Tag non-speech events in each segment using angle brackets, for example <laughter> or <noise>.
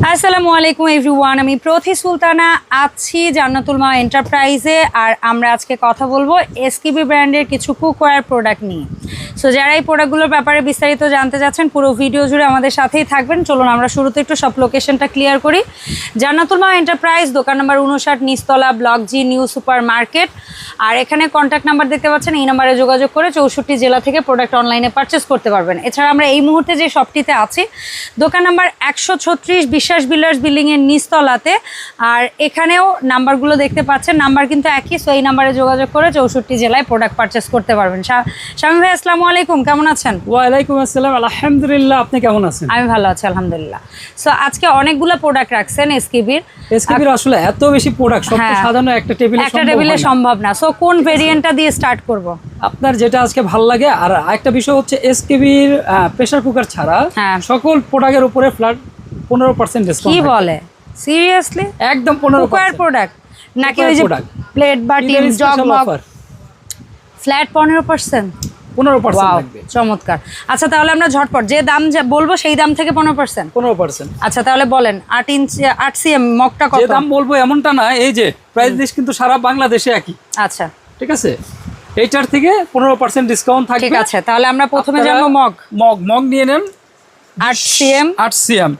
আসসালামু আলাইকুম এভরিওয়ান, আমি প্রথি সুলতানা আছি জান্নাতুল মা এন্টারপ্রাইজে আর আমরা আজকে কথা বলব এসকিবি ব্র্যান্ডের কিছু কুকওয়্যার প্রোডাক্ট নিয়ে। সো যারা এই প্রোডাক্টগুলোর ব্যাপারে বিস্তারিত জানতে চাচ্ছেন, পুরো ভিডিও জুড়ে আমাদের সাথেই থাকবেন। চলুন আমরা শুরুতে একটু সব লোকেশনটা ক্লিয়ার করি। জান্নাতুল মা এন্টারপ্রাইজ, দোকান নম্বর উনষাট নিস্তলা block G new super market আর এখানে কন্ট্যাক্ট নাম্বার দেখতে পাচ্ছেন, এই নাম্বারে যোগাযোগ করে চৌষট্টি জেলা থেকে প্রোডাক্ট অনলাইনে পারচেস করতে পারবেন। এছাড়া আমরা এই মুহূর্তে যে শপটিতে আছি, দোকান নাম্বার একশো ছত্রিশ বিশ্বাস বিল্ডার্স বিল্ডিংয়ের নিচতলাতে। আর এখানেও নাম্বারগুলো দেখতে পাচ্ছেন নাম্বার কিন্তু একই সো এই নাম্বারে যোগাযোগ করে চৌষট্টি জেলায় প্রোডাক্ট পারচেস করতে পারবেন। শামীম ভাই আসসালামু আলাইকুম কেমন আছেন? ওয়ালাইকুম আসসালাম আলহামদুলিল্লাহ আপনি কেমন আছেন? আমি ভালো আছি আলহামদুলিল্লাহ। সো আজকে অনেকগুলো প্রোডাক্ট রাখছেন এসকিবির এসকেবির আসলে এত বেশি প্রোডাক্ট সব হ্যাঁ। সাজানো একটা টেবিলে একটা টেবিলে সম্ভব না। সো কোন ভেরিয়েন্টটা দিয়ে স্টার্ট করব? আপনার যেটা আজকে ভালো লাগে আর একটা বিষয় হচ্ছে এসকেবির প্রেসার কুকার ছাড়া হ্যাঁ। সকল প্রোডাক্টের উপরে ফ্ল্যাট পনেরো পার্সেন্ট কি বলে? সিরিয়াসলি একদম পনেরো প্রোডাক্ট নাকি ওই যে. প্লেট বাটি জগ ফ্ল্যাট পনেরো পার্সেন্ট পনেরো পার্সেন্ট চমৎকার। আচ্ছা তাহলে আমরা ঝটপট যে দাম যা বলব সেই দাম থেকে পনেরো পার্সেন্ট পনেরো পার্সেন্ট আচ্ছা তাহলে বলেন আট ইঞ্চি আট সিএম মগটা কত? দাম বলব এমনটা না এই যে প্রাইস লিস্ট কিন্তু সারা বাংলাদেশে একই। আচ্ছা। ঠিক আছে? এইটার থেকে পনেরো পার্সেন্ট ডিসকাউন্ট থাকবে। ঠিক আছে তাহলে আমরা প্রথমে যাব মগ। মগ মগ নিয়ে নেন। আট সিএম আট সিএম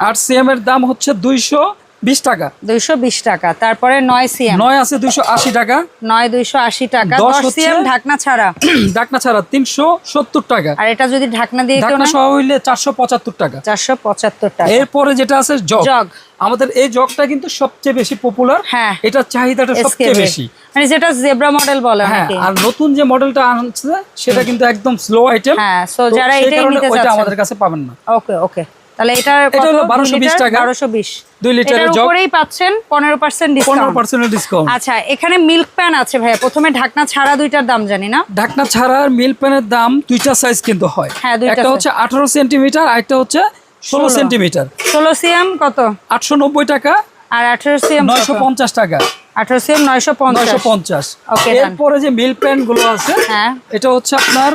আট সিএম এর দাম হচ্ছে দুইশো বিশ টাকা। দুইশো বিশ টাকা। তারপরে নয় সিএম নয় আছে দুইশো আশি টাকা। নয় দুইশো আশি টাকা। দশ সিএম ঢাকনা ছাড়া। <clears throat> ডাকনা ছাড়া তিনশো সত্তর টাকা। আর এটা যদি ঢাকনা দিয়ে নেয়? সহ হইলে চারশো পঁচাত্তর টাকা। চারশো পঁচাত্তর টাকা। এরপরে যেটা আছে জগ। জগ। আমাদের এই জগটা কিন্তু সবচেয়ে বেশি পপুলার হ্যাঁ। এটার চাহিদাটা সবচেয়ে বেশি। মানে যেটা জেব্রা মডেল বলে হ্যাঁ আর নতুন যে মডেলটা আনছে সেটা কিন্তু একদম স্লো আইটেম হ্যাঁ, যারা এটাই নিতে চাচ্ছেন। আমাদের কাছে পাবেন না। ওকে ওকে তাহলে এটার এটা হলো 1220 টাকা। বারোশো বিশ। দুই লিটারের এটার জগ। উপরেই পাচ্ছেন পনেরো পার্সেন্ট পনেরো ডিসকাউন্ট পার্সেন্টের ডিসকাউন্ট আচ্ছা এখানে মিল্ক প্যান আছে ভাইয়া। প্রথমে ঢাকনা ছাড়া দুইটার দাম জানি না। ঢাকনা ছাড়া মিল প্যানের দাম দুইটা সাইজ কিন্তু হয়। হ্যাঁ, একটা হচ্ছে আঠারো সেন্টিমিটার আর একটা হচ্ছে ষোলো 16 সেন্টিমিটার ষোলো সিএম কত? আটশো নব্বই টাকা আর আঠারো সিএম নয়শো পঞ্চাশ টাকা। আঠারো সিএম নয়শো পঞ্চাশ। নয়শো পঞ্চাশ। Okay, done. এরপরে যে মিল প্যানগুলো আছে হ্যাঁ। এটা হচ্ছে আপনার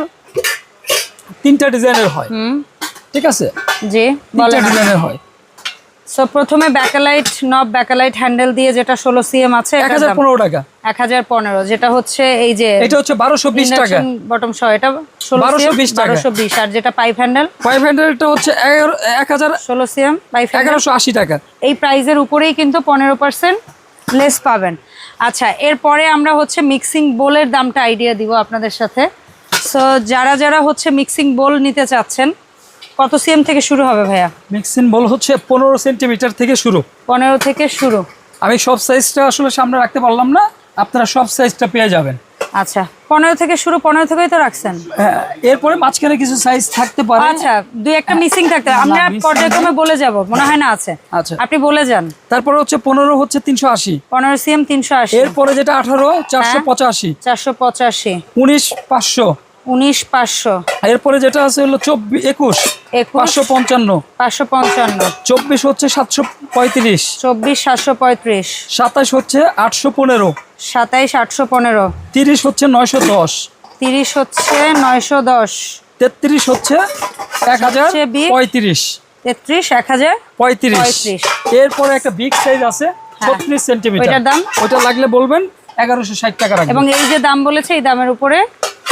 তিনটা ডিজাইনের হয়। হুম। ঠিক আছে? জি তিনটা বলেন ডিজাইনের হয়। সো প্রথমে ব্যাকালাইট নব ব্যাকালাইট হ্যান্ডেল দিয়ে যেটা ষোলো সিএম আছে এক হাজার পনেরো টাকা। এক হাজার পনেরো যেটা হচ্ছে এই যে এটা হচ্ছে বারোশো বিশ টাকা। বটম সহ এটা 1220 টাকা। বারোশো বিশ। আর যেটা পাইপ হ্যান্ডেল ফাইভ হান্ড্রেডটা হচ্ছে এগারো- এক হাজার ষোলো সিএম পাইপ হ্যান্ডেল এগারোশো আশি টাকা। এই প্রাইজের উপরেই কিন্তু পনেরো পার্সেন্ট লেস পাবেন। আচ্ছা এরপরে আমরা হচ্ছে মিক্সিং বোলের দামটা আইডিয়া দিব আপনাদের সাথে। সো যারা যারা হচ্ছে মিক্সিং বোল নিতে চাচ্ছেন কত সিএম থেকে শুরু হবে ভাইয়া? মিক্সিং বল হচ্ছে পনেরো সেন্টিমিটার থেকে শুরু। পনেরো থেকে শুরু। আমি সব সাইজটা আসলে সামনে রাখতে পারলাম না আপনারা সব সাইজটা পেয়ে যাবেন। আচ্ছা পনেরো থেকে শুরু পনেরো থেকেই তো রাখছেন? হ্যাঁ, এরপরে মাঝখানে কিছু সাইজ থাকতে পারে। আচ্ছা দুই একটা মিসিং থাকতে না, আমরা পর্যায়ক্রমে বলে যাব মনে হয় না আছে। আচ্ছা। আপনি বলে যান। তারপরে হচ্ছে পনেরো হচ্ছে তিনশো আশি। পনেরো সিএম তিনশো আশি। এরপরে যেটা আঠারো চারশো হ্যাঁ। পঁচাশি। চারশো পঁচাশি। উনিশ পাঁচশো। উনিশ পাঁচশো। এরপরে যেটা আছে হলো চব্বিশ একুশ পাঁচশো পঞ্চান্ন। পাঁচশো পঞ্চান্ন। চব্বিশ হচ্ছে সাতশো পঁয়ত্রিশ। চব্বিশ সাতশো পঁয়ত্রিশ। সাতাশ হচ্ছে আটশো পনেরো। সাতাইশ আটশো পনেরো। তিরিশ হচ্ছে নয়শো দশ। তিরিশ হচ্ছে নয়শো দশ। তেত্রিশ হচ্ছে এক হাজার পঁয়ত্রিশ। তেত্রিশ এক হাজার পঁয়ত্রিশ। এরপরে একটা বিগ সাইজ আছে ছত্রিশ সেন্টিমিটার দাম? ওইটা লাগলে বলবেন এগারোশো ষাট টাকা এবং এই যে দাম বলেছে এই দামের উপরে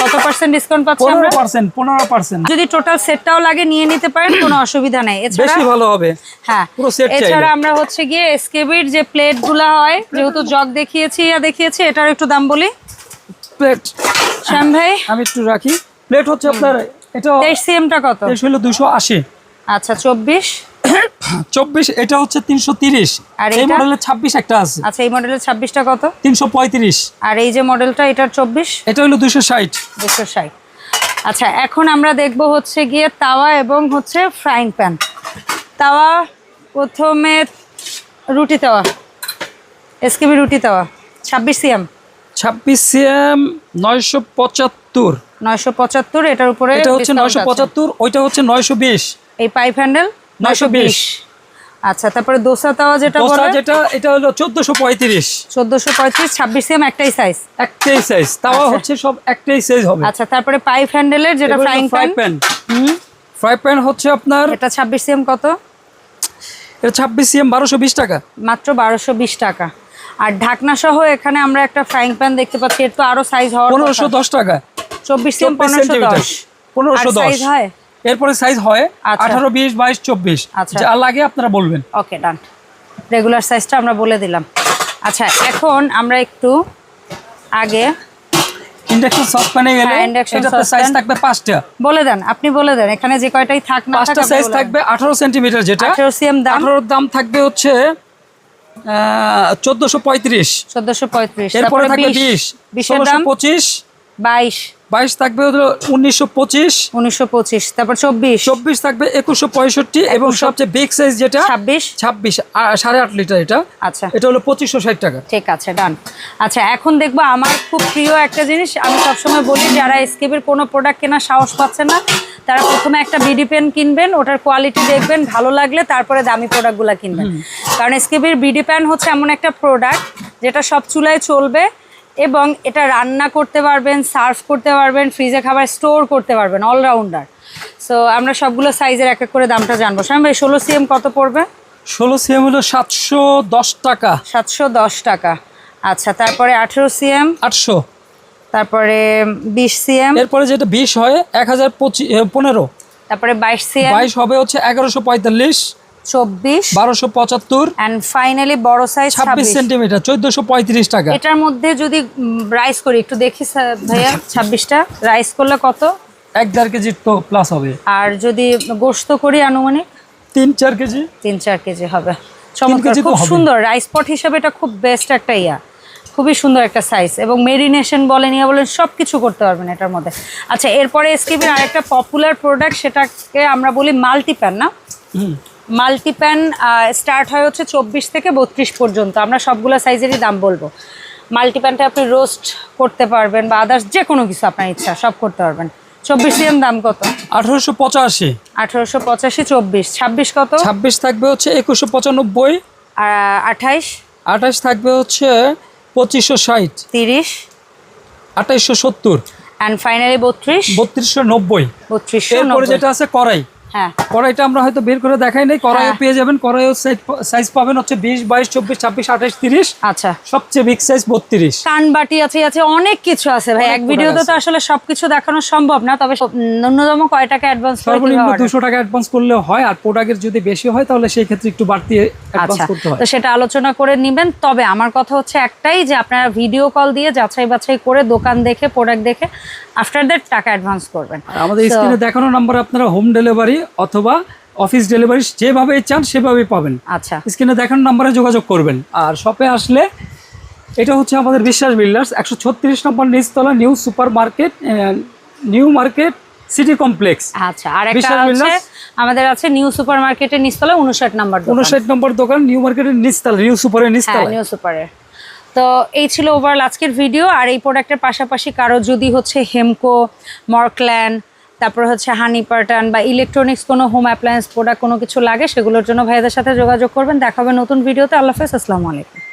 কত পার্সেন্ট ডিসকাউন্ট পাচ্ছি আমরা? পার্সেন্ট পনেরো পার্সেন্ট যদি টোটাল সেটটাও লাগে নিয়ে নিতে পারেন কোনো অসুবিধা নেই। এছাড়া বেশি ভালো হবে। হ্যাঁ পুরো set চাইলে। এছাড়া আমরা হচ্ছে গিয়ে এসকেবির যে প্লেটগুলো হয় যেহেতু জগ দেখিয়েছি ইয়া দেখিয়েছি এটার একটু দাম বলি। প্লেট শ্যাম ভাই? আমি একটু রাখি। প্লেট হচ্ছে আপনার এটা তেইশ সিএমটা কত? তেইশ হলো দুশো আশি। আচ্ছা চব্বিশ। চব্বিশ এটা হচ্ছে তিনশো তিরিশ। আর এই মডেলের ছাব্বিশ একটা আছে। আচ্ছা এই মডেলের ছাব্বিশটা কত? তিনশো পঁয়ত্রিশ। আর এই যে মডেলটা এটার চব্বিশ? এটা হলো দুশো ষাট। দুশো ষাট। আচ্ছা এখন আমরা দেখব হচ্ছে গিয়ে তাওয়া এবং হচ্ছে ফ্রাইং প্যান তাওয়া প্রথমে রুটি তাওয়া। এসকেবি রুটি তাওয়া। ছাব্বিশ সিএম। ছাব্বিশ সিএম নয়শো পঁচাত্তর। নয়শো পঁচাত্তর এটার উপরে এটা হচ্ছে নয়শো পঁচাত্তর ওইটা হচ্ছে নয়শো বিশ। এই পাইপ হ্যান্ডেল? নয়শো বিশ। 920 আচ্ছা তারপরে দোসা তাওয়া যেটা দোসা বলে? যেটা এটা হলো চোদ্দশো পঁয়ত্রিশ। চোদ্দোশো পঁয়ত্রিশ ছাব্বিশ সিএম একটাই সাইজ একটাই সাইজ তাও আচ্ছা। হচ্ছে সব একটাই সাইজ হবে। আচ্ছা তারপরে পাইপ হ্যান্ডেলের যেটা frying pan pan fry pan হচ্ছে আপনার এটা ছাব্বিশ সিএম কত? এটা ছাব্বিশ সিএম বারোশো বিশ টাকা। মাত্র বারোশো বিশ টাকা। আর ঢাকনা সহ এখানে আমরা একটা ফ্রাইং প্যান দেখতে পাচ্ছি এর তো আরও সাইজ হওয়ার পনেরোশো দশ টাকা। চব্বিশ সিএম চব্বিশ পনেরোশো দশ। পনেরোশো সাইজ হয়? এরপরে সাইজ হয় আচ্ছা। আঠারো বিশ বাইশ চব্বিশ। আচ্ছা। যা লাগে আপনারা বলবেন। ওকে ডান রেগুলার সাইজটা আমরা বলে দিলাম। আচ্ছা এখন আমরা একটু আগে ইন্ডাকশন সসপ্যানে গেলে এটাতে সাইজ থাকবে বলে দেন আপনি বলে দেন এখানে যে কয়টাই থাক না পাঁচটা সাইজ থাকবে যেটা। সিএম দাম। আঠারোর দাম থাকবে হচ্ছে এরপরে থাকবে দাম? পঁচিশ। বাইশ। বাইশ থাকবে হলো উনিশশো পঁচিশ উনিশশো পঁচিশ তারপর চব্বিশ। চব্বিশ থাকবে একুশশো পঁয়ষট্টি এবং সবচেয়ে বিগ সাইজ যেটা ছাব্বিশ। ছাব্বিশ সাড়ে আট লিটার এটা। আচ্ছা। এটা হলো পঁচিশশো ষাট টাকা। ঠিক আছে ডান আচ্ছা এখন দেখব আমার খুব প্রিয় একটা জিনিস। আমি সবসময় বলি যারা এসকেপের কোনো প্রোডাক্ট কেনার সাহস পাচ্ছে না তারা প্রথমে একটা বিডি পেন কিনবেন ওটার কোয়ালিটি দেখবেন ভালো লাগলে তারপরে দামি প্রোডাক্টগুলো কিনবেন। কারণ এসকেপের বিডি প্যান হচ্ছে এমন একটা প্রোডাক্ট যেটা সব চুলায় চলবে এবং এটা রান্না করতে পারবেন সার্ভ করতে পারবেন ফ্রিজে খাবার স্টোর করতে পারবেন অলরাউন্ডার সো আমরা সবগুলো সাইজের এক এক করে দামটা জানব। স্বামী ভাই ষোলো সিএম কত পড়বে? ষোলো সিএম হলো সাতশো দশ টাকা। সাতশো দশ টাকা। আচ্ছা তারপরে আঠেরো সিএম। আটশো। তারপরে বিশ সিএম। এরপরে যেটা বিশ হয় এক হাজার পঁচিশ পনেরো। তারপরে বাইশ সিএম। বাইশ হবে হচ্ছে এগারোশো পঁয়তাল্লিশ। চব্বিশ। বারোশো পঁচাত্তর। অ্যান্ড ফাইনালি বড় সাইজ ছাব্বিশ সেন্টিমিটার চোদ্দশো পঁয়ত্রিশ টাকা। এটার মধ্যে যদি রাইস করি একটু দেখি ভাইয়া ছাব্বিশটা। রাইস করলে কত? এক দেড় কেজি তো প্লাস হবে। আর যদি গোস্ত করি আনুমানিক? তিন চার কেজি। তিন চার কেজি হবে। চমৎকার। খুব সুন্দর। রাইস পট হিসাবে এটা খুব বেস্ট একটা ইয়া। খুবই সুন্দর একটা সাইজ এবং মেরিনেশন বলেন ইয়া বলেন সব কিছু করতে পারবেন এটার মধ্যে। আচ্ছা এরপরে এসকিবির আরেকটা পপুলার প্রোডাক্ট সেটাকে আমরা বলি মাল্টিপ্যান না? মাল্টিপ্যান স্টার্ট হয় হচ্ছে চব্বিশ থেকে বত্রিশ পর্যন্ত। আমরা সবগুলো সাইজেরই দাম বলব। মাল্টিপ্যানটা আপনি রোস্ট করতে পারবেন বা আদার্স যে কোনো কিছু আপনার ইচ্ছা সব করতে পারবেন। চব্বিশ সিএম দাম কত? আঠারোশো পঁচাশি। আঠেরোশো পঁচাশি চব্বিশ। ছাব্বিশ কত? ছাব্বিশ থাকবে হচ্ছে একুশশো পঁচানব্বই। আঠাইশ? আঠাশ থাকবে হচ্ছে পঁচিশশো ষাট। তিরিশ? আঠাইশশো সত্তর। অ্যান্ড ফাইনালি বত্রিশ? বত্রিশশো নব্বই। বত্রিশশো যেটা আছে কড়াই। হ্যাঁ। কড়াইটা আমরা হয়তো বের করে দেখাই নাই। কড়াইও হ্যাঁ। পেয়ে যাবেন কড়াইও সাইজ পাবেন হচ্ছে বিশ বাইশ চব্বিশ ছাব্বিশ আঠাশ তিরিশ। আচ্ছা। সবচেয়ে বিগ সাইজ বত্রিশ। কান বাটি আছে আছে অনেক কিছু আছে ভাই। এক ভিডিওতে তো আসলে সবকিছু দেখানো সম্ভব না তবে ন্যূনতম কয় টাকা অ্যাডভান্স সর্বনিম্ন দুশো টাকা অ্যাডভান্স করলে হয় আর প্রোডাক্টের যদি বেশি হয় তাহলে সেই ক্ষেত্রে একটু বাড়তি অ্যাডভান্স আচ্ছা করতে হয়। তো সেটা আলোচনা করে নেবেন। তবে আমার কথা হচ্ছে একটাই যে আপনারা ভিডিও কল দিয়ে যাচাই বাছাই করে দোকান দেখে প্রোডাক্ট দেখে আফটার দ্যাট টাকা অ্যাডভান্স করবেন। আমাদের স্ক্রিনে দেখানো নাম্বার আপনারা হোম ডেলিভারি অথবা অফিস ডেলিভারি যেভাবে চান সেভাবেই পাবেন। আচ্ছা। স্ক্রিনে দেখানো নাম্বারে যোগাযোগ করবেন। আর শপে আসলে এটা হচ্ছে আমাদের বিশ্বাস বিল্ডার্স একশো ছত্রিশ নম্বর নিচতলা new super market new market city complex আচ্ছা আর একটা বিলাস। আমাদের আছে নিউ সুপার মার্কেটের নিচতলা উনষাট নাম্বার দোকান। উনষাট নম্বর দোকান নিউ মার্কেটের নিচতলা নিউ সুপারের নিচতলা নিউ সুপারের তো এই ছিল ওভারঅল আজকের ভিডিও আর এই প্রোডাক্টের পাশাপাশি কারও যদি হচ্ছে হেমকো মর্কল্যান্ড তারপর হচ্ছে হানি পার্টান বা ইলেকট্রনিক্স কোনো হোম অ্যাপ্লায়েন্স প্রোডাক্ট কোনো কিছু লাগে, সেগুলোর জন্য ভাইয়াদের সাথে যোগাযোগ করবেন। দেখাবে নতুন ভিডিওতে আল্লাহ হাফেজ, আসসালামু আলাইকুম।